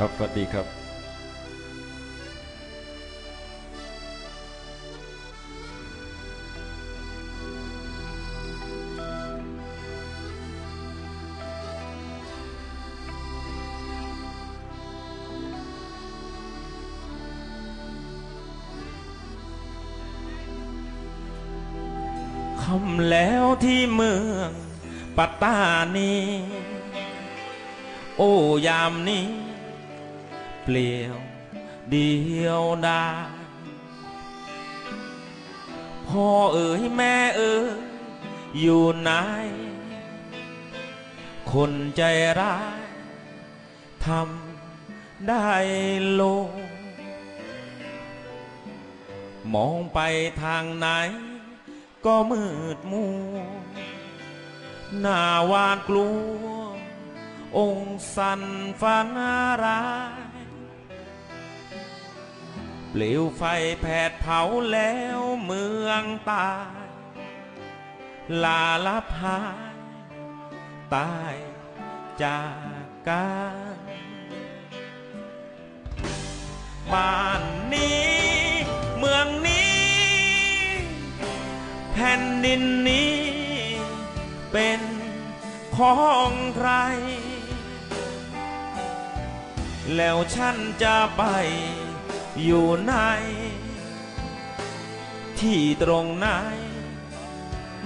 ครับสวัสดีครับคำแล้วที่เมืองปัตตานี โอ้ยามนี้ เปลี่ยวเดียวดายพ่อเอ๋ยแม่เอ๋ยอยู่ไหน คนใจร้ายทำได้ลง มองไปทางไหน ก็มืดมัวหน้าวาดกลัว องค์สันฝันร้าย เปลวไฟแผดเผาแล้วเมืองตาย ลาลับหายตายจากกันบ้านนี้ เมืองนี้ แผ่นดินนี้ เป็นของใคร แล้วฉันจะไป อยู่ไหน ที่ตรงไหน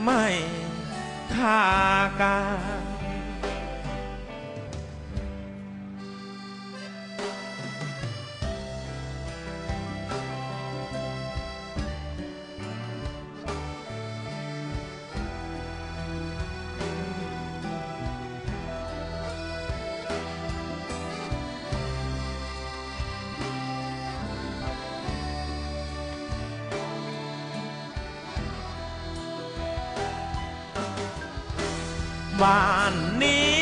ไม่ค่าการ บ้านนี้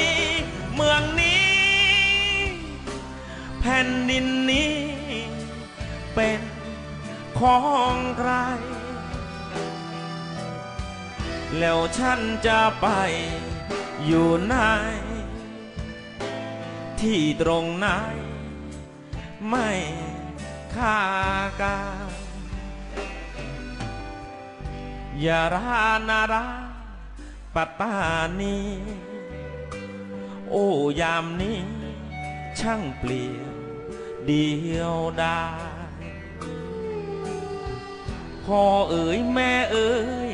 เมืองนี้ แผ่นดินนี้ เป็นของใคร แล้วฉันจะไปอยู่ไหนที่ตรงไหน ไม่ค่ากาอย่ารานารา ปัตตานีโอ้ยามนี้ ช่างเปลี่ยวเดียวดายพ่อเอ๋ยแม่เอ๋ย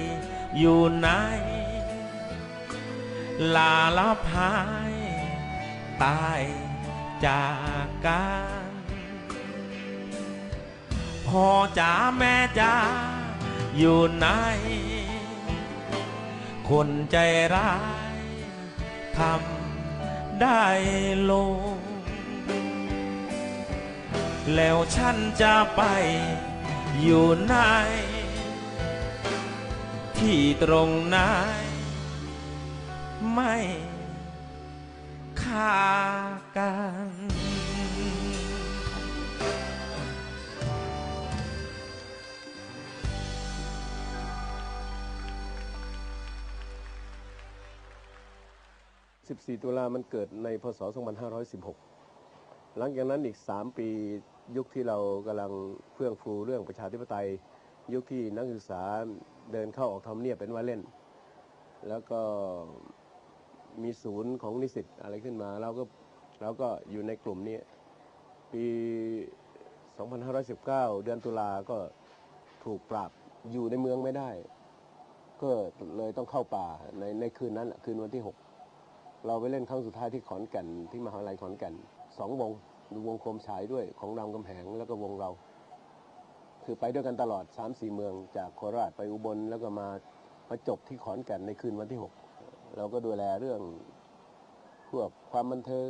อยู่ไหน ลาลับหายตายจากกันพ่อจ๋าแม่จ๋าอยู่ไหน คนใจร้ายทำได้ลง แล้วฉันจะไปอยู่ไหน ที่ตรงไหนไม่ค่า 14 ตุลามันเกิดในพศ 2516 หลังจากนั้นอีก 3 ปียุคที่เรากำลังเฟื่องฟูเรื่องประชาธิปไตย ยุคที่นักศึกษาเดินเข้าออกทำเนียบเป็นว่าเล่น แล้วก็มีศูนย์ของนิสิตอะไรขึ้นมาเราก็เราก็อยู่ในกลุ่มนี้ ปี 2519 เดือนตุลาก็ถูกปราบอยู่ในเมืองไม่ได้ ก็เลยต้องเข้าป่าในในคืนนั้นแหละคืนวันที่ 6 เราไปเล่นครั้งสุดท้ายที่ขอนแก่นที่มหาลัยขอนแก่นสองวงดูวงโคมฉายด้วยของรามกำแหงแล้วก็วงเรา คือไปด้วยกันตลอด 3 4 เมืองจากโคราชไปอุบลแล้วก็มามาจบที่ขอนแก่นในคืนวันที่ 6 เราก็ดูแลเรื่องพวกความบันเทิง